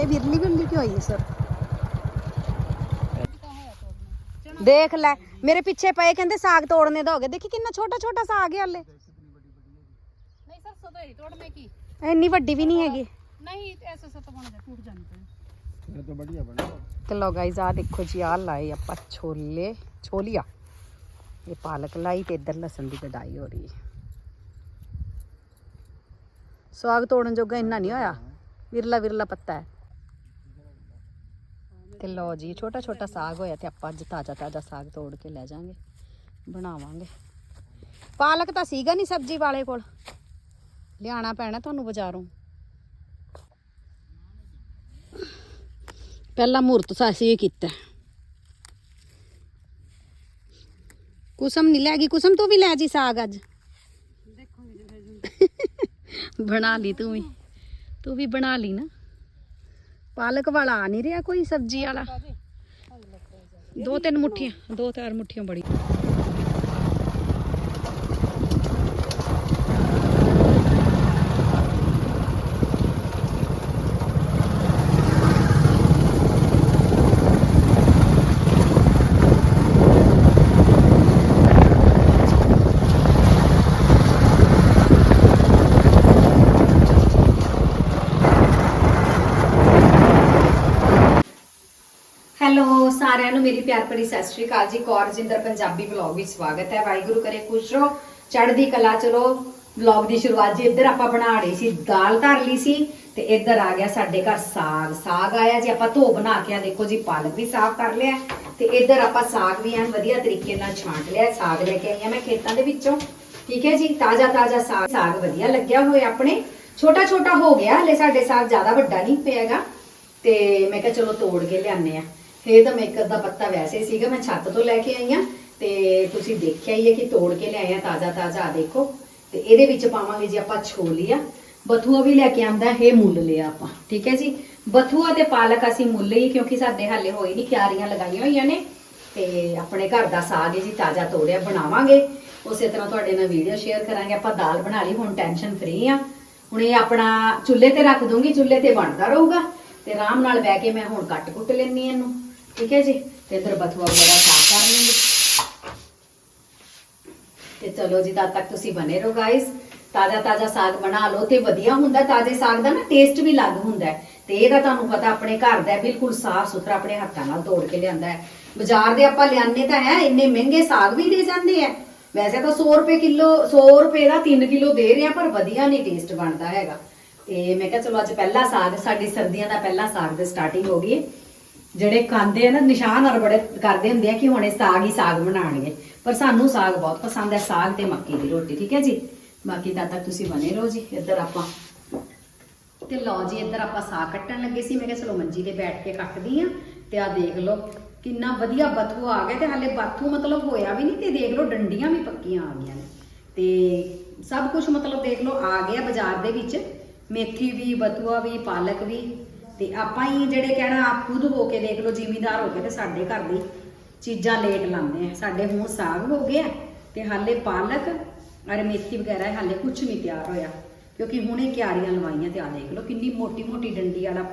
ਇਹ ਵਿਰਲੀ ਵਿਰਲੀ ਕਿਉਂ ਹੋਈ ਹੈ ਸਰ? ਦੇਖ ਲੈ ਮੇਰੇ ਪਿੱਛੇ ਪਏ ਕਹਿੰਦੇ ਸਾਗ ਤੋੜਨੇ ਦਾ ਹੋ ਗਿਆ। ਦੇਖੀ ਕਿੰਨਾ ਛੋਟਾ ਛੋਟਾ ਸਾਗ ਹੈ ਹਲੇ। ਨਹੀਂ ਸਰਸੋਂ ਤੋਂ ਹੀ ਤੋੜਨੇ ਕੀ? ਇੰਨੀ ਵੱਡੀ ਵੀ ਨਹੀਂ ਹੈਗੀ। ਨਹੀਂ ਐਸੇ ਸੇ ਤਾਂ ਬਣ ਜਾ ਟूट ਜਾਂਦੇ ਇਹ ਤਾਂ ਵਧੀਆ ਬਣਾ ਤੇ ਲੋ ਗਾਇਜ਼ ਆ ਦੇਖੋ ਜੀ ਆ ਲਾਏ ਆਪਾਂ ਛੋਲੇ ਛੋਲੀਆ। ਇਹ ਪਾਲਕ ਲਾਈ ਤੇ ਇੱਧਰ ਲਸਣ ਦੀ ਕਢਾਈ ਹੋ ਰਹੀ ਹੈ। ਸਾਗ ਤੋੜਨ ਜੋਗਾ ਇੰਨਾ ਨਹੀਂ ਹੋਇਆ। ਵਿਰਲਾ ਵਿਰਲਾ ਪੱਤਾ ਹੈ। ਤੇ ਲੋ ਜੀ ਛੋਟਾ ਛੋਟਾ ਸਾਗ ਹੋਇਆ ਤੇ ਆਪਾਂ ਅੱਜ ਤਾਜ਼ਾ ਤਾਜ਼ਾ ਸਾਗ ਤੋੜ ਕੇ ਲੈ ਜਾਾਂਗੇ। ਬਣਾਵਾਂਗੇ। ਪਾਲਕ ਤਾਂ ਸੀਗਾ ਨਹੀਂ ਸਬਜ਼ੀ ਵਾਲੇ ਕੋਲ। ਲਿਆਣਾ ਪੈਣਾ ਤੁਹਾਨੂੰ ਬਾਜ਼ਾਰੋਂ। ਪਹਿਲਾ ਮਹੂਰਤ ਸਾਸੀ ਇਹ ਕੀਤਾ। ਕੁਸਮ ਨਹੀਂ ਲੈ ਗਈ ਕੁਸਮ ਤੂੰ ਵੀ ਲੈ ਜੀ ਸਾਗ ਅੱਜ। ਬਣਾ ਲਈ ਤੂੰ ਵੀ। ਤੂੰ ਵੀ ਬਣਾ ਲਈ ਨਾ। ਪਾਲਕ ਵਾਲਾ ਆ ਨਹੀਂ ਰਿਹਾ ਕੋਈ ਸਬਜ਼ੀ ਵਾਲਾ। ਦੋ ਤਿੰਨ ਮੁੱਠੀਆਂ ਦੋ ਚਾਰ ਮੁੱਠੀਆਂ ਬੜੀ ਹੈਲੋ ਸਾਰਿਆਂ ਨੂੰ ਮੇਰੀ ਪਿਆਰ ਭਰੀ ਸਤਿ ਸ਼੍ਰੀ ਅਕਾਲ ਜੀ। ਕੌਰ ਜਿੰਦਰ, ਪੰਜਾਬੀ ਵਲੌਗ ਵਿੱਚ ਸਵਾਗਤ ਹੈ। ਵਾਹਿਗੁਰੂ ਕਰੇ ਖੁਸ਼ ਰਹੋ। ਚੜ੍ਹਦੀ ਕਲਾ, ਚਲੋ, ਵਲੌਗ ਦੀ ਸ਼ੁਰੂਆਤ ਜੀ ਇੱਧਰ ਆਪਾਂ ਬਣਾ ਰਹੀ ਸੀ, ਦਾਲ ਧਰ ਲਈ ਸੀ ਤੇ ਇੱਧਰ ਆ ਗਿਆ ਸਾਡੇ ਘਰ ਸਾਗ। ਸਾਗ ਆਇਆ ਜੀ, ਆਪਾਂ ਧੋ ਬਣਾ ਕੇ ਆ, ਦੇਖੋ ਜੀ, ਪਾਲਕ ਵੀ ਸਾਫ਼ ਕਰ ਲਿਆ। ਤੇ ਇੱਧਰ ਆਪਾਂ ਸਾਗ ਵੀ ਐਨ ਵਧੀਆ ਤਰੀਕੇ ਨਾਲ ਛਾਂਟ ਲਿਆ, ਸਾਗ ਲੈ ਕੇ ਆਈ ਹਾਂ ਮੈਂ ਖੇਤਾਂ ਦੇ ਵਿੱਚੋਂ। ਠੀਕ ਹੈ ਜੀ ਤਾਜ਼ਾ ਤਾਜ਼ਾ ਸਾਗ ਸਾਗ ਵਧੀਆ ਲੱਗਿਆ ਹੋਇਆ ਆਪਣੇ। ਛੋਟਾ ਛੋਟਾ ਹੋ ਗਿਆ, ਹਲੇ ਸਾਡੇ ਸਾਗ ਜ਼ਿਆਦਾ ਵੱਡਾ ਨਹੀਂ ਪਿਆਗਾ ਤੇ ਮੈਂ ਕਿਹਾ ਚਲੋ ਤੋੜ ਕੇ ਲਿਆਨੇ ਆ ਤਾਂ ਮੈਂ ਇੱਕ ਅੱਧਾ ਪੱਤਾ ਵੈਸੇ ਹੀ ਸੀਗਾ, ਮੈਂ ਛੱਤ ਤੋਂ ਲੈ ਕੇ ਆਈ ਆ ਤੇ ਤੁਸੀਂ ਦੇਖਿਆ ਹੀ ਹੈ ਕਿ ਤੋੜ ਕੇ ਲਿਆਏ ਆ, ਤਾਜ਼ਾ ਤਾਜ਼ਾ ਆ ਦੇਖੋ। ਤੇ ਇਹਦੇ ਵਿੱਚ ਪਾਵਾਂਗੇ ਜੀ ਆਪਾਂ ਛੋਲੀਆ। ਬਥੂਆ ਵੀ ਲੈ ਕੇ ਆਂਦਾ, ਇਹ ਮੁੱਲ ਲਿਆ ਆਪਾਂ, ਠੀਕ ਹੈ ਜੀ? ਬਥੂਆ ਤੇ ਪਾਲਕ ਅਸੀਂ ਮੁੱਲ ਹੀ, ਕਿਉਂਕਿ ਸਾਡੇ ਹਾਲੇ ਹੋਈ ਨਹੀਂ, ਕਿਆਰੀਆਂ ਲਗਾਈਆਂ ਹੋਈਆਂ ਨੇ। ਤੇ ਆਪਣੇ ਘਰ ਦਾ ਸਾਗ ਹੈ ਜੀ, ਤਾਜ਼ਾ ਤੋੜਿਆ, ਬਣਾਵਾਂਗੇ। ਉਸੇ ਤਰ੍ਹਾਂ ਤੁਹਾਡੇ ਨਾਲ ਵੀਡੀਓ ਸ਼ੇਅਰ ਕਰਾਂਗੇ, ਆਪਾਂ ਦਾਲ ਬਣਾ ਲਈ, ਹੁਣ ਟੈਨਸ਼ਨ ਫ੍ਰੀ ਆ ਹੁਣ ਇਹ ਆਪਣਾ ਚੁੱਲ੍ਹੇ ਤੇ ਰੱਖ ਦੂੰਗੀ, ਚੁੱਲ੍ਹੇ ਤੇ ਬਣਦਾ ਰਹੂਗਾ। ਤੇ ਆਰਾਮ ਨਾਲ ਬਹਿ ਕੇ ਮੈਂ ਹੁਣ ਕੱਟ ਕੁੱਟ ਲੈਣੀ ਇਹਨੂੰ। ਠੀਕ ਹੈ ਜੀ? ਤੇ ਇਧਰ ਬਥੂਆ ਵਗੈਰਾ ਸਾਫ਼ ਕਰ ਲਵਾਂਗੇ ਤੇ ਚਲੋ ਜੀ, ਤਦ ਤੱਕ ਤੁਸੀਂ ਬਨੇ ਰਹੋ ਗਾਇਸ ਤਾਜ਼ਾ ਤਾਜ਼ਾ ਸਾਗ ਬਣਾ ਲਓ ਤੇ ਵਧੀਆ ਹੁੰਦਾ, ਤਾਜ਼ੇ ਸਾਗ ਦਾ ਨਾ ਟੇਸਟ ਵੀ ਅਲੱਗ ਹੁੰਦਾ ਤੇ ਇਹਦਾ ਤੁਹਾਨੂੰ ਪਤਾ ਆਪਣੇ ਘਰ ਦਾ ਬਿਲਕੁਲ ਸਾਫ਼ ਸੁਥਰਾ ਆਪਣੇ ਹੱਥਾਂ ਨਾਲ ਤੋੜ ਕੇ ਲਿਆਂਦਾ ਹੈ। ਬਾਜ਼ਾਰ ਦੇ ਆਪਾਂ ਲਿਆਨੇ ਤਾਂ ਹੈ, ਇੰਨੇ ਮਹਿੰਗੇ ਸਾਗ ਵੀ ਦੇ ਜਾਂਦੇ ਆ ਵੈਸੇ ਤਾਂ 100 ਰੁਪਏ ਕਿਲੋ 100 ਰੁਪਏ ਦਾ 3 ਕਿਲੋ ਦੇ ਰਿਹਾ ਪਰ ਵਧੀਆ ਨਹੀਂ ਟੇਸਟ ਬਣਦਾ ਹੈਗਾ। ਤੇ ਮੈਂ ਕਿਹਾ ਚਲੋ ਅੱਜ ਪਹਿਲਾ ਸਾਗ, ਸਾਡੀ ਸਰਦੀਆਂ ਦਾ ਪਹਿਲਾ ਸਾਗ ਦੀ ਸਟਾਰਟਿੰਗ ਹੋ ਗਈ ਜਿਹੜੇ ਖਾਂਦੇ ਆ ਨਾ, ਨਿਸ਼ਾਨ ਔਰ ਬੜੇ ਕਰਦੇ ਹੁੰਦੇ ਆ ਕਿ ਹੁਣ ਇਹ ਸਾਗ ਹੀ ਸਾਗ ਬਣਾਉਣਗੇ। ਪਰ ਸਾਨੂੰ ਸਾਗ ਬਹੁਤ ਪਸੰਦ ਹੈ, ਸਾਗ ਤੇ ਮੱਕੀ ਦੀ ਰੋਟੀ, ਠੀਕ ਹੈ ਜੀ? ਬਾਕੀ ਤਦ ਤੱਕ ਤੁਸੀਂ ਬਣੇ ਰਹੋ ਜੀ, ਇੱਧਰ ਆਪਾਂ। ਤੇ ਲਓ ਜੀ, ਇੱਧਰ ਆਪਾਂ ਸਾਗ ਕੱਟਣ ਲੱਗੇ ਸੀ। ਮੈਂ ਕਿਹਾ ਚਲੋ ਮੰਜੀ ਤੇ ਬੈਠ ਕੇ ਕੱਟਦੀ ਆ ਤੇ ਆ ਦੇਖ ਲਓ, ਕਿੰਨਾ ਵਧੀਆ ਬਥੂ ਆ ਗਿਆ ਤੇ ਹਾਲੇ ਬਥੂ ਮਤਲਬ ਹੋਇਆ ਵੀ ਨਹੀਂ ਤੇ ਦੇਖ ਲਓ ਡੰਡੀਆਂ ਵੀ ਪੱਕੀਆਂ ਆ ਗਈਆਂ ਨੇ। ਤੇ ਸਭ ਕੁਝ ਮਤਲਬ ਦੇਖ ਲਓ ਆ ਗਿਆ ਬਾਜ਼ਾਰ ਦੇ ਵਿੱਚ। ਮੇਥੀ ਵੀ, ਬਥੂਆ ਵੀ, ਪਾਲਕ ਵੀ। ਤੇ ਆਪਾਂ ਹੀ ਜਿਹੜੇ ਕਹਿਣਾ, ਆਪ ਖੁਦ ਹੋ ਕੇ ਦੇਖ ਲਓ, ਜ਼ਿਮੀਦਾਰ ਹੋ ਕੇ ਤੇ ਸਾਡੇ ਘਰ ਦੀ ਚੀਜ਼ਾਂ ਲੇਟ ਲਾਉਂਦੇ ਆ। ਸਾਡੇ ਹੁਣ ਸਾਗ ਹੋ ਗਿਆ ਤੇ ਹਾਲੇ ਪਾਲਕ, ਅਰੇ ਮੇਥੀ ਵਗੈਰਾ ਹਾਲੇ ਕੁਝ ਨਹੀਂ ਤਿਆਰ ਹੋਇਆ। ਕਿਉਂਕਿ ਹੁਣੇ ਕਿਆਰੀਆਂ ਲਵਾਈਆਂ ਤੇ ਆ ਦੇਖ ਲਓ, ਕਿੰਨੀ ਮੋਟੀ ਮੋਟੀ ਡੰਡੀ ਵਾਲਾ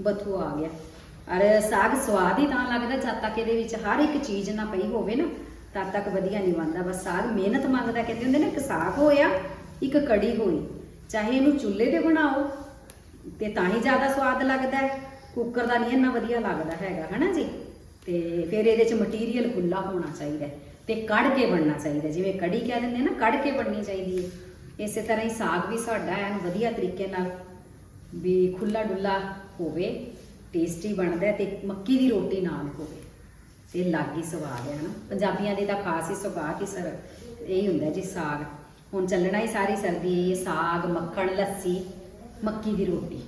ਬਥੂ ਆ ਗਿਆ। ਅਰੇ ਸਾਗ ਸਵਾਦ ਹੀ ਤਾਂ ਲੱਗਦਾ, ਜਦ ਤੱਕ ਇਹਦੇ ਵਿੱਚ ਹਰ ਇੱਕ ਚੀਜ਼ ਨਾ ਪਈ ਹੋਵੇ ਨਾ, ਤਦ ਤੱਕ ਵਧੀਆ ਨਹੀਂ ਬਣਦਾ। ਬਸ ਸਾਗ ਮਿਹਨਤ ਮੰਗਦਾ, ਕਹਿੰਦੇ ਹੁੰਦੇ ਨੇ, ਇੱਕ ਸਾਗ ਹੋਇਆ, ਇੱਕ ਕੜੀ ਹੋਈ। ਚਾਹੇ ਇਹਨੂੰ ਚੁੱਲ੍ਹੇ ਤੇ ਬਣਾਓ ਤੇ ਤਾਂ ਹੀ ਜ਼ਿਆਦਾ ਸਵਾਦ ਲੱਗਦਾ ਹੈ। ਕੁੱਕਰ ਦਾ ਨਹੀਂ ਇੰਨਾ ਵਧੀਆ ਲੱਗਦਾ ਹੈਗਾ, ਹਨਾ ਜੀ? ਤੇ ਫਿਰ ਇਹਦੇ ਚ ਮਟੀਰੀਅਲ ਖੁੱਲਾ ਹੋਣਾ ਚਾਹੀਦਾ ਹੈ ਤੇ ਕੜ ਕੇ ਬਣਨਾ ਚਾਹੀਦਾ ਜਿਵੇਂ ਕੜੀ ਕਹਿ ਦਿੰਦੇ ਨਾ ਕੱਢ ਕੇ ਬਣਨੀ ਚਾਹੀਦੀ ਹੈ। ਇਸੇ ਤਰ੍ਹਾਂ ਹੀ ਸਾਗ ਵੀ ਸਾਡਾ ਐਨ ਵਧੀਆ ਤਰੀਕੇ ਨਾਲ ਵੀ ਖੁੱਲਾ ਡੁੱਲਾ ਹੋਵੇ ਟੇਸਟੀ ਬਣਦਾ ਹੈ ਤੇ ਮੱਕੀ ਦੀ ਰੋਟੀ ਨਾਲ ਹੋਵੇ। ਤੇ ਲਾਗੀ ਸਵਾਦ ਹੈ ਨਾ ਪੰਜਾਬੀਆਂ ਦੇ ਤਾਂ ਖਾਸ ਹੀ ਸੁਭਾਅ ਹੀ ਸਰ ਇਹੀ ਹੁੰਦਾ ਜੀ ਸਾਗ। ਹੁਣ ਚੱਲਣਾ ਹੀ ਸਾਰੀ ਸਰਦੀ, ਇਹ ਸਾਗ, ਮੱਖਣ, ਲੱਸੀ ਮੱਕੀ ਦੀ ਰੋਟੀ।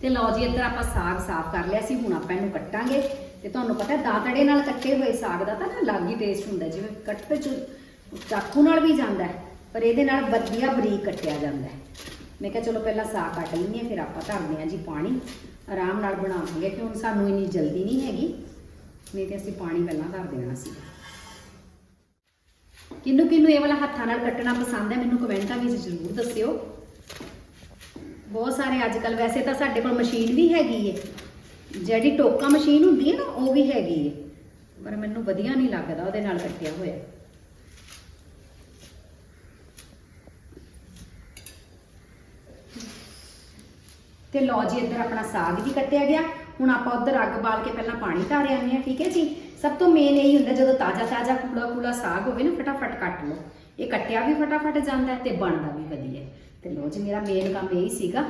ਤੇ ਲਓ ਜੀ, ਇੱਧਰ ਆਪਾਂ ਸਾਗ ਸਾਫ਼ ਕਰ ਲਿਆ ਸੀ, ਹੁਣ ਆਪਾਂ ਇਹਨੂੰ ਕੱਟਾਂਗੇ। ਤੇ ਤੁਹਾਨੂੰ ਪਤਾ ਦਾਤੜੇ ਨਾਲ ਕੱਟੇ ਹੋਏ ਸਾਗ ਦਾ ਤਾਂ ਨਾ ਅਲੱਗ ਹੀ ਟੇਸਟ ਹੁੰਦਾ ਜਿਵੇਂ ਕੱਟ ਤੇ ਚਾਕੂ ਨਾਲ ਵੀ ਜਾਂਦਾ ਪਰ ਇਹਦੇ ਨਾਲ ਵਧੀਆ ਬਰੀਕ ਕੱਟਿਆ ਜਾਂਦਾ ਮੈਂ ਕਿਹਾ ਚਲੋ ਪਹਿਲਾਂ ਸਾਗ ਕੱਟ ਲੈਂਦੇ ਹਾਂ, ਫਿਰ ਆਪਾਂ ਧਰਦੇ ਹਾਂ ਜੀ ਪਾਣੀ। ਆਰਾਮ ਨਾਲ ਬਣਾਵਾਂਗੇ ਕਿ ਹੁਣ ਸਾਨੂੰ ਇੰਨੀ ਜਲਦੀ ਨਹੀਂ ਹੈਗੀ, ਨਹੀਂ ਤੇ ਅਸੀਂ ਪਾਣੀ ਪਹਿਲਾਂ ਧਰ ਦੇਣਾ ਸੀ। ਕਿੰਨੂੰ ਕਿੰਨੂੰ ਇਹ ਵਾਲਾ ਹੱਥਾਂ ਨਾਲ ਕੱਟਣਾ ਪਸੰਦ ਹੈ, ਮੈਨੂੰ ਕਮੈਂਟਾਂ ਵਿੱਚ ਜ਼ਰੂਰ ਦੱਸਿਓ। ਬਹੁਤ ਸਾਰੇ ਅੱਜ ਕੱਲ ਵੈਸੇ ਤਾਂ ਸਾਡੇ ਕੋਲ ਮਸ਼ੀਨ ਵੀ ਹੈਗੀ ਏ। ਜਿਹੜੀ ਟੋਕਾ ਮਸ਼ੀਨ ਹੁੰਦੀ ਹੈ ਨਾ, ਉਹ ਵੀ ਹੈਗੀ ਏ। ਪਰ ਮੈਨੂੰ ਵਧੀਆ ਨਹੀਂ ਲੱਗਦਾ ਉਹਦੇ ਨਾਲ ਕੱਟਿਆ ਹੋਇਆ। ਤੇ ਲਓ ਜੀ, ਇੱਧਰ ਆਪਣਾ ਸਾਗ ਵੀ ਕੱਟਿਆ ਗਿਆ। ਹੁਣ ਆਪਾਂ ਉੱਧਰ ਅੱਗ ਬਾਲ ਕੇ ਪਹਿਲਾਂ ਪਾਣੀ ਧਾਰ ਆਉਂਦੇ ਆ ਠੀਕ ਹੈ ਜੀ? ਸਭ ਤੋਂ ਮੇਨ ਇਹੀ ਹੁੰਦਾ, ਜਦੋਂ ਤਾਜ਼ਾ ਤਾਜ਼ਾ ਕੂੜਾ ਕੂੜਾ ਸਾਗ ਹੋਵੇ ਨਾ, ਫਟਾਫਟ ਕੱਟ ਲਓ। ਇਹ ਕੱਟਿਆ ਵੀ ਫਟਾਫਟ ਜਾਂਦਾ ਤੇ ਬਣਦਾ ਵੀ ਵਧੀਆ ਤੇ ਲਓ ਜੀ, ਮੇਰਾ ਮੇਨ ਕੰਮ ਇਹੀ ਸੀਗਾ।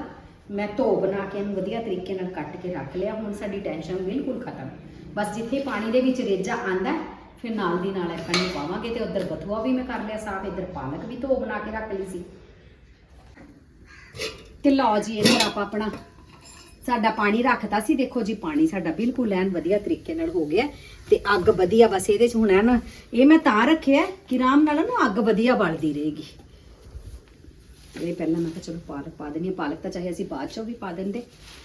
ਮੈਂ ਧੋ ਬਣਾ ਕੇ ਇਹਨੂੰ ਵਧੀਆ ਤਰੀਕੇ ਨਾਲ ਕੱਟ ਕੇ ਰੱਖ ਲਿਆ। ਹੁਣ ਸਾਡੀ ਟੈਨਸ਼ਨ ਬਿਲਕੁਲ ਖਤਮ। ਬਸ ਜਿੱਥੇ ਪਾਣੀ ਦੇ ਵਿੱਚ ਰੇਜਾ ਆਂਦਾ ਫਿਰ ਨਾਲ ਦੀ ਨਾਲ ਆਪਾਂ ਨੂੰ ਪਾਵਾਂਗੇ ਤੇ ਉੱਧਰ ਬਥੂਆ ਵੀ ਮੈਂ ਕਰ ਲਿਆ ਸਾਫ਼। ਇੱਧਰ ਪਾਲਕ ਵੀ ਧੋ ਬਣਾ ਕੇ ਰੱਖ ਲਈ ਸੀ। ਤੇ ਲਓ ਜੀ, ਇੱਧਰ ਆਪਾਂ ਆਪਣਾ ਸਾਡਾ ਪਾਣੀ ਰੱਖਤਾ ਸੀ। ਦੇਖੋ ਜੀ, ਪਾਣੀ ਸਾਡਾ ਬਿਲਕੁਲ ਐਨ ਵਧੀਆ ਤਰੀਕੇ ਨਾਲ ਹੋ ਗਿਆ। ਤੇ ਅੱਗ ਵਧੀਆ, ਬਸ ਇਹਦੇ ਚ ਹੁਣ ਐਨ ਇਹ ਮੈਂ ਤਾਂ ਰੱਖਿਆ ਕਿ ਆਰਾਮ ਨਾਲ ਨਾ ਅੱਗ ਵਧੀਆ ਬਲਦੀ ਰਹੇਗੀ। ਇਹ ਪਹਿਲਾਂ ਮੈਂ ਕਿਹਾ ਚਲੋ ਪਾਲਕ ਪਾ ਦੇਣੀ ਪਾਲਕ ਤਾਂ ਚਾਹੇ ਅਸੀਂ ਬਾਅਦ ਚੋਂ ਵੀ ਪਾ ਦਿੰਦੇ।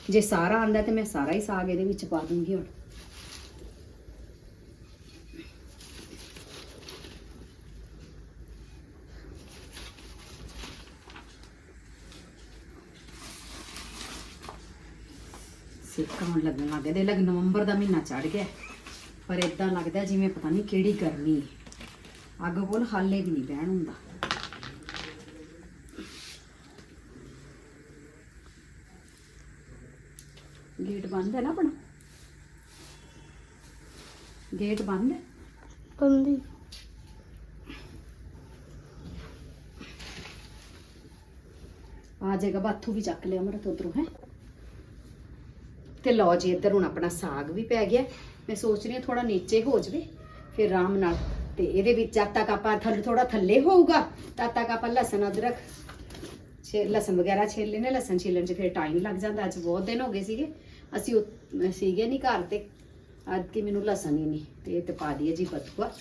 ਜੇ ਸਾਰਾ ਆਂਦਾ ਤੇ ਮੈਂ ਸਾਰਾ ਹੀ ਸਾਗ ਇਹਦੇ ਵਿੱਚ ਪਾ ਦੂੰਗੀ ਹੁਣ। ਸਿੱਕਾ ਹੁਣ ਲੱਗਣ ਲੱਗ ਗਿਆ ਦੇ ਲੱਗ ਨਵੰਬਰ ਦਾ ਮਹੀਨਾ ਚੜ ਗਿਆ। ਪਰ ਇਦਾਂ ਲੱਗਦਾ ਜਿਵੇਂ ਪਤਾ ਨਹੀਂ ਕਿਹੜੀ ਗਰਮੀ ਹੈ। ਅੱਗ ਕੋਲ ਹਾਲੇ ਵੀ ਨਹੀਂ ਬਹਿਣ ਹੁੰਦਾ। ਗੇਟ ਬੰਦ ਹੈ ਨਾ ਆਪਣਾ? ਗੇਟ ਬੰਦ ਹੈ? ਕੰਦੀ ਆ ਜਾਏਗਾ ਬਾਥੂ ਵੀ ਚੱਕ ਲਿਆ ਮੇਰਾ ਤੋਂ ਉਧਰੋਂ ਹੈ? ਤੇ ਲਓ ਜੀ, ਇੱਧਰ ਹੁਣ ਆਪਣਾ ਸਾਗ ਵੀ ਪੈ ਗਿਆ। ਮੈਂ ਸੋਚ ਰਹੀ ਹਾਂ ਥੋੜਾ ਨੀਚੇ ਹੋ ਜਵੇ, ਫਿਰ ਆਰਾਮ ਨਾਲ। ਤੇ ਇਹਦੇ ਵਿੱਚ ਜਦ ਤੱਕ ਆਪਾਂ ਥੱਲੇ ਥੋੜਾ ਥੱਲੇ ਹੋਊਗਾ ਤਦ ਤੱਕ ਆਪਾਂ ਲਸਣ, ਅਦਰਕ ਛੇ, ਲਸਣ ਵਗੈਰਾ ਛਿੱਲ ਲੈਣੇ ਲਸਣ ਛਿੱਲਣ 'ਚ ਫਿਰ ਟਾਈਮ ਲੱਗ ਜਾਂਦਾ। ਅੱਜ ਬਹੁਤ ਦਿਨ ਹੋ ਗਏ ਸੀਗੇ। ਅਸੀਂ ਉ- ਸੀਗੇ ਨਹੀਂ ਘਰ ਤੇ, ਅੱਜ ਕਿ ਮੈਨੂੰ ਲਸਣ ਹੀ ਨਹੀਂ ਤੇ ਇਹ ਤੇ ਪਾ ਦਈਏ ਜੀ ਬਥੂਆ।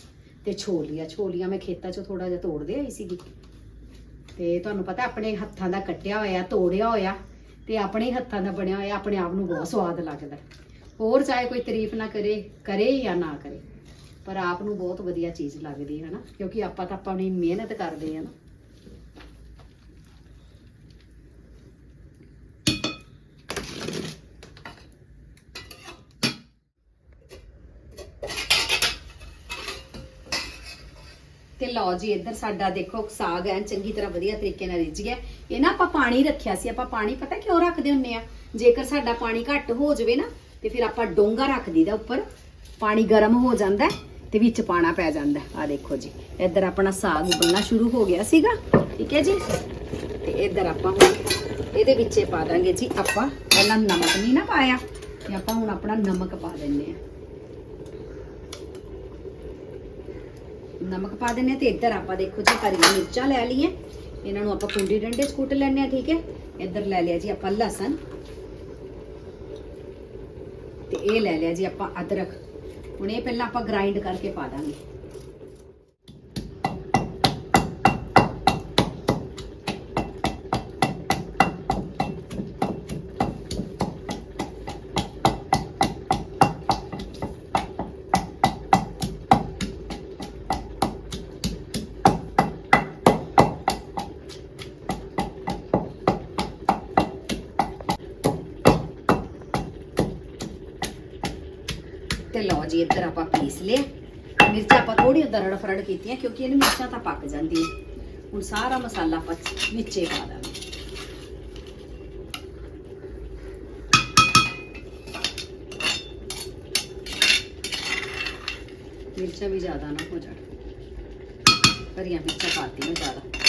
ਤੇ ਛੋਲੀਆਂ ਛੋਲੀਆਂ ਮੈਂ ਖੇਤਾਂ 'ਚੋਂ ਥੋੜਾ ਜਿਹਾ ਤੋੜਦੇ ਆਈ ਸੀਗੀ। ਤੇ ਤੁਹਾਨੂੰ ਪਤਾ, ਆਪਣੇ ਹੱਥਾਂ ਦਾ ਕੱਟਿਆ ਹੋਇਆ, ਤੋੜਿਆ ਹੋਇਆ। ਤੇ ਆਪਣੇ ਹੀ ਹੱਥਾਂ ਦਾ ਬਣਿਆ ਹੋਇਆ, ਆਪਣੇ ਆਪ ਨੂੰ ਬਹੁਤ ਸਵਾਦ ਲੱਗਦਾ। ਹੋਰ ਚਾਹੇ ਕੋਈ ਤਾਰੀਫ ਨਾ ਕਰੇ ਕਰੇ ਜਾਂ ਨਾ ਕਰੇ, ਪਰ ਆਪ ਨੂੰ ਬਹੁਤ ਵਧੀਆ ਚੀਜ਼ ਲੱਗਦੀ ਹੈ ਨਾ, ਕਿਉਂਕਿ ਆਪਾਂ ਤਾਂ ਆਪਣੀ ਮਿਹਨਤ ਕਰਦੇ ਆ ਨਾ ਤੇ ਲਓ ਜੀ, ਇੱਧਰ ਸਾਡਾ ਦੇਖੋ ਸਾਗ ਐਨ ਚੰਗੀ ਤਰ੍ਹਾਂ ਵਧੀਆ ਤਰੀਕੇ ਨਾਲ ਰਿੱਝ ਗਿਆ। ਇਹ ਨਾ ਆਪਾਂ ਪਾਣੀ ਰੱਖਿਆ ਸੀ, ਆਪਾਂ ਪਾਣੀ ਪਤਾ ਕਿਉਂ ਰੱਖਦੇ ਹੁੰਨੇ ਆ? ਜੇਕਰ ਸਾਡਾ ਪਾਣੀ ਘੱਟ ਹੋ ਜਾਵੇ ਨਾ, ਤੇ ਫਿਰ ਆਪਾਂ ਡੋਂਗਾ ਰੱਖ ਦਈਦਾ ਉੱਪਰ। ਪਾਣੀ ਗਰਮ ਹੋ ਜਾਂਦਾ ਤੇ ਵਿੱਚ ਪਾਣਾ ਪੈ ਜਾਂਦਾ ਆ ਦੇਖੋ ਜੀ, ਇੱਧਰ ਆਪਣਾ ਸਾਗ ਉਬਲਣਾ ਸ਼ੁਰੂ ਹੋ ਗਿਆ ਸੀਗਾ, ਠੀਕ ਹੈ ਜੀ? ਤੇ ਇੱਧਰ ਆਪਾਂ ਹੁਣ ਇਹਦੇ ਵਿੱਚੇ ਪਾ ਦਾਂਗੇ ਜੀ, ਆਪਾਂ ਪਹਿਲਾਂ ਨਮਕ ਨਹੀਂ ਨਾ ਪਾਇਆ, ਤੇ ਆਪਾਂ ਹੁਣ ਆਪਣਾ ਨਮਕ ਪਾ ਦਿੰਨੇ ਆ ਨਮਕ ਪਾ ਦਿੰਨੇ ਆ ਤੇ ਇੱਧਰ ਆਪਾਂ ਦੇਖੋ ਜੀ ਹਰੀਆਂ ਮਿਰਚਾਂ ਲੈ ਲਈਏ ਇਹਨਾਂ ਨੂੰ ਆਪਾਂ ਕੁੰਡੀ ਡੰਡੇ 'ਚ ਕੁੱਟ ਲੈਣੇ ਆ ਠੀਕ ਹੈ ਇੱਧਰ ਲੈ ਲਿਆ ਜੀ ਆਪਾਂ ਲਸਣ ਤੇ ਇਹ ਲੈ ਲਿਆ ਜੀ ਆਪਾਂ ਅਦਰਕ ਹੁਣ ਇਹ ਪਹਿਲਾਂ ਆਪਾਂ ਗ੍ਰਾਈਂਡ ਕਰਕੇ ਪਾ ਦਾਂਗੇ ਤੇ ਲਓ ਜੀ, ਇੱਧਰ ਆਪਾਂ ਪੀਸ ਲਿਆ ਮਿਰਚਾਂ ਆਪਾਂ ਥੋੜੀ ਦਰੜ ਫਰੜ ਕੀਤੀਆਂ, ਕਿਉਂਕਿ ਇਹਨੂੰ ਮਿਰਚਾਂ ਤਾਂ ਪੱਕ ਜਾਂਦੀਆਂ। ਹੁਣ ਸਾਰਾ ਮਸਾਲਾ ਆਪਾਂ ਵਿੱਚੇ ਪਾ ਦਾਂਗੇ। ਮਿਰਚਾਂ ਵੀ ਜ਼ਿਆਦਾ ਨਾ ਹੋ ਜਾਣ। ਹਰੀਆਂ ਮਿਰਚਾਂ ਪਾਤੀਆਂ ਜ਼ਿਆਦਾ।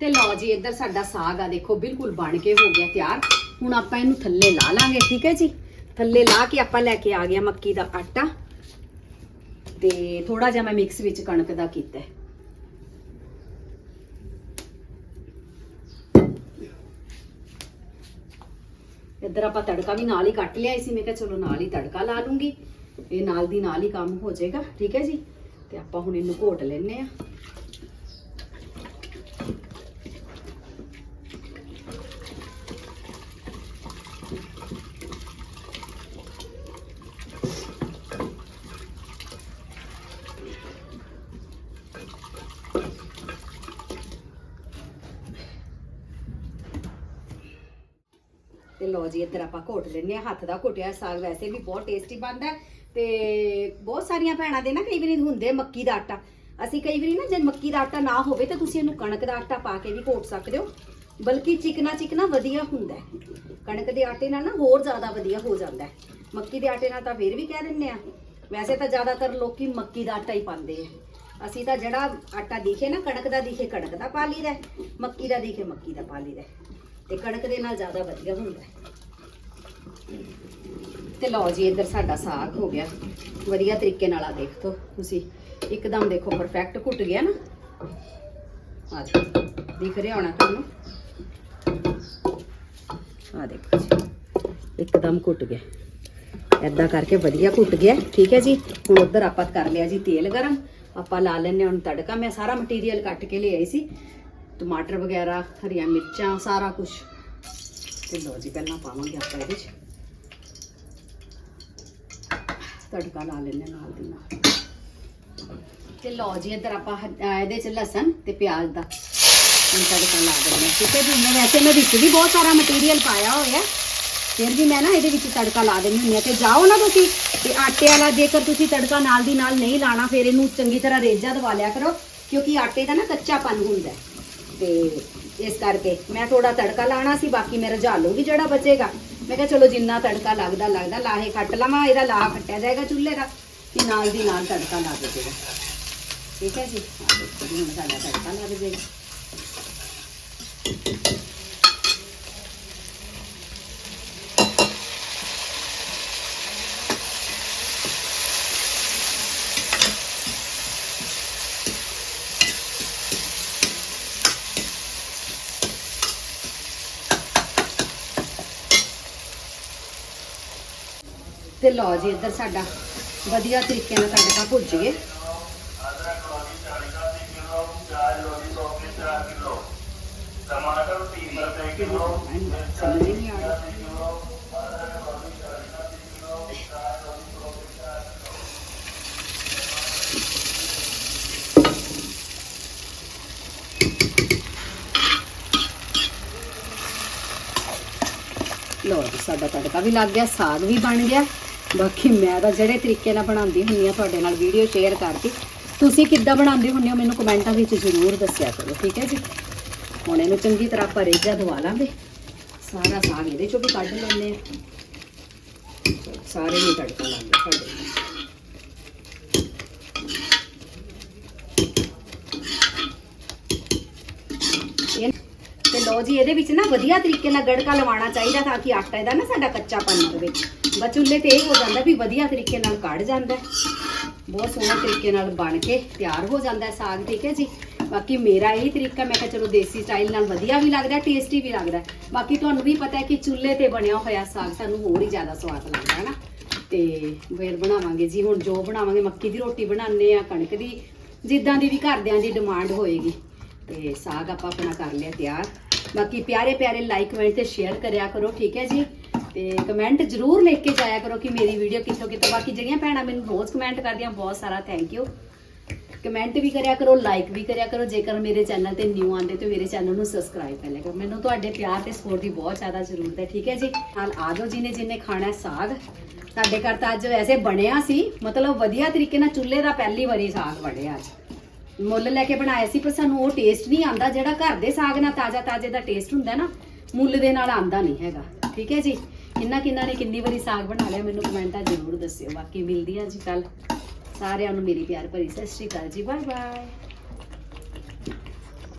ਤੇ ਲਓ ਜੀ, ਇੱਧਰ ਸਾਡਾ ਸਾਗ ਆ, ਦੇਖੋ, ਬਿਲਕੁਲ ਬਣ ਕੇ ਹੋ ਗਿਆ ਤਿਆਰ। ਹੁਣ ਆਪਾਂ ਇਹਨੂੰ ਥੱਲੇ ਲਾ ਲਾਂਗੇ, ਠੀਕ ਹੈ ਜੀ? ਥੱਲੇ ਲਾ ਕੇ ਆਪਾਂ ਲੈ ਕੇ ਆ ਗਿਆ ਮੱਕੀ ਦਾ ਆਟਾ। ਤੇ ਥੋੜਾ ਜਿਹਾ ਮੈਂ ਮਿਕਸ ਵਿੱਚ ਕਣਕ ਦਾ ਕੀਤਾ ਇੱਧਰ ਆਪਾਂ ਤੜਕਾ ਵੀ ਨਾਲ ਹੀ ਕੱਟ ਲਿਆ ਸੀ, ਮੈਂ ਕਿਹਾ ਚਲੋ ਨਾਲ ਹੀ ਤੜਕਾ ਲਾ ਲੂੰਗੀ। ਇਹ ਨਾਲ ਦੀ ਨਾਲ ਹੀ ਕੰਮ ਹੋ ਜਾਏਗਾ, ਠੀਕ ਹੈ ਜੀ? ਤੇ ਆਪਾਂ ਹੁਣ ਇਹਨੂੰ ਘੋਟ ਲੈਨੇ ਆ ਤੇ ਲੋ ਜੀ, ਇੱਧਰ ਆਪਾਂ ਘੋਟ ਲੈਂਦੇ ਆ ਹੱਥ ਦਾ ਘੋਟਿਆ ਸਾਗ ਵੈਸੇ ਵੀ ਬਹੁਤ ਟੇਸਟੀ ਬਣਦਾ ਤੇ ਬਹੁਤ ਸਾਰੀਆਂ ਭੈਣਾਂ ਦੇ ਨਾ ਕਈ ਵਾਰੀ ਹੁੰਦੇ ਮੱਕੀ ਦਾ ਆਟਾ। ਅਸੀਂ ਕਈ ਵਾਰੀ ਨਾ ਜੇ ਮੱਕੀ ਦਾ ਆਟਾ ਨਾ ਹੋਵੇ ਤਾਂ ਤੁਸੀਂ ਇਹਨੂੰ ਕਣਕ ਦਾ ਆਟਾ ਪਾ ਕੇ ਵੀ ਘੋਟ ਸਕਦੇ ਹੋ। ਬਲਕਿ ਚਿਕਨਾ ਚਿਕਨਾ ਵਧੀਆ ਹੁੰਦਾ ਕਣਕ ਦੇ ਆਟੇ ਨਾਲ ਨਾ ਹੋਰ ਜ਼ਿਆਦਾ ਵਧੀਆ ਹੋ ਜਾਂਦਾ ਮੱਕੀ ਦੇ ਆਟੇ ਨਾਲ ਤਾਂ ਫੇਰ ਵੀ ਕਹਿ ਦਿੰਨੇ ਆ ਵੈਸੇ ਤਾਂ ਜ਼ਿਆਦਾਤਰ ਲੋਕੀ ਮੱਕੀ ਦਾ ਆਟਾ ਹੀ ਪਾਉਂਦੇ ਆ। ਅਸੀਂ ਤਾਂ ਜਿਹੜਾ ਆਟਾ ਦਿਖੇ ਨਾ, ਕਣਕ ਦਾ ਦਿਖੇ, ਕਣਕ ਦਾ ਪਾ ਲਈਦਾ ਮੱਕੀ ਦਾ ਦਿਖੇ, ਮੱਕੀ ਦਾ ਪਾ ਲਈਦਾ ਤੇ ਕਣਕ ਦੇ ਨਾਲ ਜ਼ਿਆਦਾ ਵਧੀਆ ਹੁੰਦਾ ਤੇ ਲਓ ਜੀ, ਇੱਧਰ ਸਾਡਾ ਸਾਗ ਹੋ ਗਿਆ। ਵਧੀਆ ਤਰੀਕੇ ਨਾਲ ਆ ਦੇਖੋ ਤੁਸੀਂ। ਇੱਕਦਮ ਦੇਖੋ ਪਰਫੈਕਟ ਘੁੱਟ ਗਿਆ ਨਾ। ਆ ਦਿਖ ਰਿਹਾ ਹੋਣਾ ਤੁਹਾਨੂੰ? ਆ ਦੇਖੋ ਜੀ। ਇੱਕਦਮ ਘੁੱਟ ਗਿਆ। ਏਦਾਂ ਕਰਕੇ ਵਧੀਆ ਘੁੱਟ ਗਿਆ। ਠੀਕ ਹੈ ਜੀ? ਹੁਣ ਉਧਰ ਆਪਾਂ ਕਰ ਲਿਆ ਜੀ ਤੇਲ ਗਰਮ। ਆਪਾਂ ਲਾ ਲੈਨੇ ਹੁਣ ਤੜਕਾ। ਮੈਂ ਸਾਰਾ ਮਟੀਰੀਅਲ ਕੱਟ ਕੇ ਲਿਆਈ ਸੀ। ਟਮਾਟਰ ਵਗੈਰਾ, ਹਰੀਆਂ ਮਿਰਚਾਂ, ਸਾਰਾ ਕੁਝ ਤੇ ਲੋ ਜੀ, ਪਹਿਲਾਂ ਪਾਵਾਂਗੇ ਆਪਾਂ ਇਹਦੇ 'ਚ। ਤੜਕਾ ਲਾ ਲੈਨੇ ਨਾਲ ਦੀ ਨਾਲ। ਤੇ ਲੋ ਜੀ, ਇੱਧਰ ਆਪਾਂ ਇਹਦੇ 'ਚ ਲਸਣ ਤੇ ਪਿਆਜ਼ ਦਾ। ਤੜਕਾ ਲਾ ਦਿੰਦੇ ਠੀਕ ਹੈ ਜੀ ਮੈਂ, ਵੈਸੇ ਮੈਂ ਵਿੱਚ ਵੀ ਬਹੁਤ ਸਾਰਾ ਮਟੀਰੀਅਲ ਪਾਇਆ ਹੋਇਆ। ਫਿਰ ਵੀ ਮੈਂ ਨਾ ਇਹਦੇ ਵਿੱਚ ਤੜਕਾ ਲਾ ਦਿੰਦੀ ਹੁੰਦੀ ਹਾਂ। ਤੇ ਜਾਓ ਨਾ ਤੁਸੀਂ, ਤੇ ਆਟੇ ਵਾਲਾ ਜੇਕਰ ਤੁਸੀਂ ਤੜਕਾ ਨਾਲ ਦੀ ਨਾਲ ਨਹੀਂ ਲਾਣਾ, ਫਿਰ ਇਹਨੂੰ ਚੰਗੀ ਤਰ੍ਹਾਂ ਰੇਜਾ ਦਵਾ ਲਿਆ ਕਰੋ। ਕਿਉਂਕਿ ਆਟੇ ਦਾ ਨਾ ਕੱਚਾਪਨ ਹੁੰਦਾ ਹੈ। ਤੇ ਇਸ ਕਰਕੇ ਮੈਂ ਥੋੜਾ ਤੜਕਾ ਲਾਣਾ ਸੀ, ਬਾਕੀ ਮੇਰਾ ਰਝਾ ਵੀ ਜਿਹੜਾ ਬਚੇਗਾ। ਮੈਂ ਕਿਹਾ ਚਲੋ ਜਿੰਨਾ ਤੜਕਾ ਲੱਗਦਾ ਲੱਗਦਾ, ਲਾਹੇ ਕੱਟ ਲਵਾਂ, ਇਹਦਾ ਲਾਹ ਕੱਟਿਆ ਜਾਏਗਾ ਚੁੱਲ੍ਹੇ ਦਾ। ਤੇ ਨਾਲ ਦੀ ਨਾਲ ਤੜਕਾ ਲਾ ਦੇਗਾ ਠੀਕ ਹੈ ਜੀ? ਆਹ ਦੇਖੋ ਜੀ, ਹੁਣ ਸਾਡਾ ਤੜਕਾ ਲੱਗ ਜਾਏਗਾ। ਤੇ ਲਓ ਜੀ ਇੱਧਰ ਸਾਡਾ ਵਧੀਆ ਤਰੀਕੇ ਨਾਲ ਤੜਕਾ ਭੁੱਜ ਗਿਆ ਸਮਝ ਹੀ ਨਹੀਂ ਆ ਰਿਹਾ ਲੋ ਜੀ, ਸਾਡਾ ਤੜਕਾ ਵੀ ਲੱਗ ਗਿਆ, ਸਾਗ ਵੀ ਬਣ ਗਿਆ। ਬਾਕੀ ਮੈਂ ਤਾਂ ਜਿਹੜੇ ਤਰੀਕੇ ਨਾਲ ਬਣਾਉਂਦੀ ਹੁੰਦੀ ਆ ਤੁਹਾਡੇ ਨਾਲ ਵੀਡੀਓ ਸ਼ੇਅਰ ਕਰਤੀ ਤੁਸੀਂ ਕਿੱਦਾਂ ਬਣਾਉਂਦੇ ਹੁੰਦੇ ਹੋ ਮੈਨੂੰ ਕਮੈਂਟਾਂ ਵਿੱਚ ਜ਼ਰੂਰ ਦੱਸਿਆ ਕਰੋ, ਠੀਕ ਹੈ ਜੀ? ਹੁਣ ਇਹਨੂੰ ਚੰਗੀ ਤਰ੍ਹਾਂ ਆਪਾਂ ਰੇਜਾ ਦਵਾ ਲਾਂਗੇ। ਸਾਰਾ ਸਾਗ ਇਹਦੇ ਚੋਂ ਵੀ ਕੱਢ ਲੈਂਦੇ ਆ ਸਾਰੇ ਨੂੰ ਤੜਕਾ ਲਾਂਗੇ ਸਾਡੇ ਤੇ ਲੋ ਜੀ, ਇਹਦੇ ਵਿੱਚ ਨਾ ਵਧੀਆ ਤਰੀਕੇ ਨਾਲ ਗੜਕਾ ਲਵਾਉਣਾ ਚਾਹੀਦਾ ਤਾਂ ਕਿ ਆਟਾ ਇਹਦਾ ਨਾ ਸਾਡਾ ਕੱਚਾ ਪਨ ਰਵੇ। ਬਸ ਚੁੱਲ੍ਹੇ ਤੇ ਇਹ ਹੋ ਜਾਂਦਾ ਵੀ ਵਧੀਆ ਤਰੀਕੇ ਨਾਲ ਕੱਢ ਜਾਂਦਾ ਬਹੁਤ ਸੋਹਣੇ ਤਰੀਕੇ ਨਾਲ ਬਣ ਕੇ ਤਿਆਰ ਹੋ ਜਾਂਦਾ ਸਾਗ, ਠੀਕ ਹੈ ਜੀ? ਬਾਕੀ ਮੇਰਾ ਇਹ ਤਰੀਕਾ, ਮੈਂ ਕਿਹਾ ਚਲੋ ਦੇਸੀ ਸਟਾਈਲ ਨਾਲ ਵਧੀਆ ਵੀ ਲੱਗਦਾ ਟੇਸਟੀ ਵੀ ਲੱਗਦਾ ਬਾਕੀ ਤੁਹਾਨੂੰ ਵੀ ਪਤਾ ਹੈ ਕਿ ਚੁੱਲ੍ਹੇ ਤੇ ਬਣਿਆ ਹੋਇਆ ਸਾਗ ਸਾਨੂੰ ਹੋਰ ਹੀ ਜ਼ਿਆਦਾ ਸਵਾਦ ਲੱਗਦਾ ਹੈ ਨਾ? ਤੇ ਫਿਰ ਬਣਾਵਾਂਗੇ ਜੀ, ਹੁਣ ਜੋ ਬਣਾਵਾਂਗੇ, ਮੱਕੀ ਦੀ ਰੋਟੀ ਬਣਾਉਂਦੇ ਆ ਕਣਕ ਦੀ, ਜਿੱਦਾਂ ਦੀ ਵੀ ਘਰਦਿਆਂ ਦੀ ਡਿਮਾਂਡ ਹੋਏਗੀ। ਤੇ ਸਾਗ ਆਪਾਂ ਆਪਣਾ ਕਰ ਲਿਆ ਤਿਆਰ। ਬਾਕੀ ਪਿਆਰੇ ਪਿਆਰੇ ਲਾਈਕ ਕਮੈਂਟ ਤੇ ਸ਼ੇਅਰ ਕਰਿਆ ਕਰੋ, ਠੀਕ ਹੈ ਜੀ? ਤੇ ਕਮੈਂਟ ਜਰੂਰ ਲਿਖ ਕੇ ਜਾਇਆ ਕਰੋ ਕਿ ਮੇਰੀ ਵੀਡੀਓ ਕਿੱਥੋਂ ਕਿੱਥੋਂ, ਬਾਕੀ ਜਿਹੜੀਆਂ ਭੈਣਾਂ ਮੈਨੂੰ ਰੋਜ਼ ਕਮੈਂਟ ਕਰਦੀਆਂ, ਬਹੁਤ ਸਾਰਾ ਥੈਂਕ ਯੂ ਕਮੈਂਟ ਵੀ ਕਰਿਆ ਕਰੋ ਲਾਈਕ ਵੀ ਕਰਿਆ ਕਰੋ, ਜੇਕਰ ਮੇਰੇ ਚੈਨਲ ਤੇ ਨਿਊ ਆਂਦੇ ਤੇ ਮੇਰੇ ਚੈਨਲ ਨੂੰ ਸਬਸਕ੍ਰਾਈਬ ਕਰ ਲਿਆ ਕਰੋ। ਮੈਨੂੰ ਤੁਹਾਡੇ ਪਿਆਰ ਤੇ ਸਪੋਰਟ ਦੀ ਬਹੁਤ ਜ਼ਿਆਦਾ ਜ਼ਰੂਰਤ ਹੈ, ਠੀਕ ਹੈ ਜੀ? ਨਾਲ ਆ ਜਾਓ ਜਿਹਨੇ ਜਿਹਨੇ ਖਾਣਾ ਸਾਗ। ਸਾਡੇ ਘਰ ਤਾਂ ਅੱਜ ਵੈਸੇ ਬਣਿਆ ਸੀ, ਮਤਲਬ ਵਧੀਆ ਤਰੀਕੇ ਨਾਲ ਚੁੱਲ੍ਹੇ ਦਾ ਪਹਿਲੀ ਵਾਰੀ ਸਾਗ ਬਣਿਆ ਅੱਜ। ਮੁੱਲ ਲੈ ਕੇ ਬਣਾਇਆ ਸੀ, ਪਰ ਸਾਨੂੰ ਉਹ ਟੇਸਟ ਨਹੀਂ ਆਂਦਾ ਜਿਹੜਾ ਘਰ ਦੇ ਸਾਗ ਨਾਲ ਤਾਜ਼ਾ ਤਾਜ਼ੇ ਦਾ ਟੇਸਟ ਹੁੰਦਾ ਨਾ, ਮੁੱਲ ਦੇ ਨਾਲ ਆਂਦਾ ਨਹੀਂ ਹੈਗਾ, ਠੀਕ ਹੈ ਜੀ? ਕਿੰਨਾ ਕਿੰਨਾ ਨੇ ਕਿੰਨੀ ਵਾਰੀ ਸਾਗ ਬਣਾ ਲਿਆ, ਮੈਨੂੰ ਕਮੈਂਟਾਂ ਜ਼ਰੂਰ ਦੱਸਿਓ। ਬਾਕੀ ਮਿਲਦੀ ਆ ਜੀ ਕੱਲ ਸਾਰਿਆਂ ਨੂੰ ਮੇਰੀ ਪਿਆਰ ਭਰੀ ਸਤਿ ਸ਼੍ਰੀ ਅਕਾਲ ਜੀ ਬਾਏ ਬਾਏ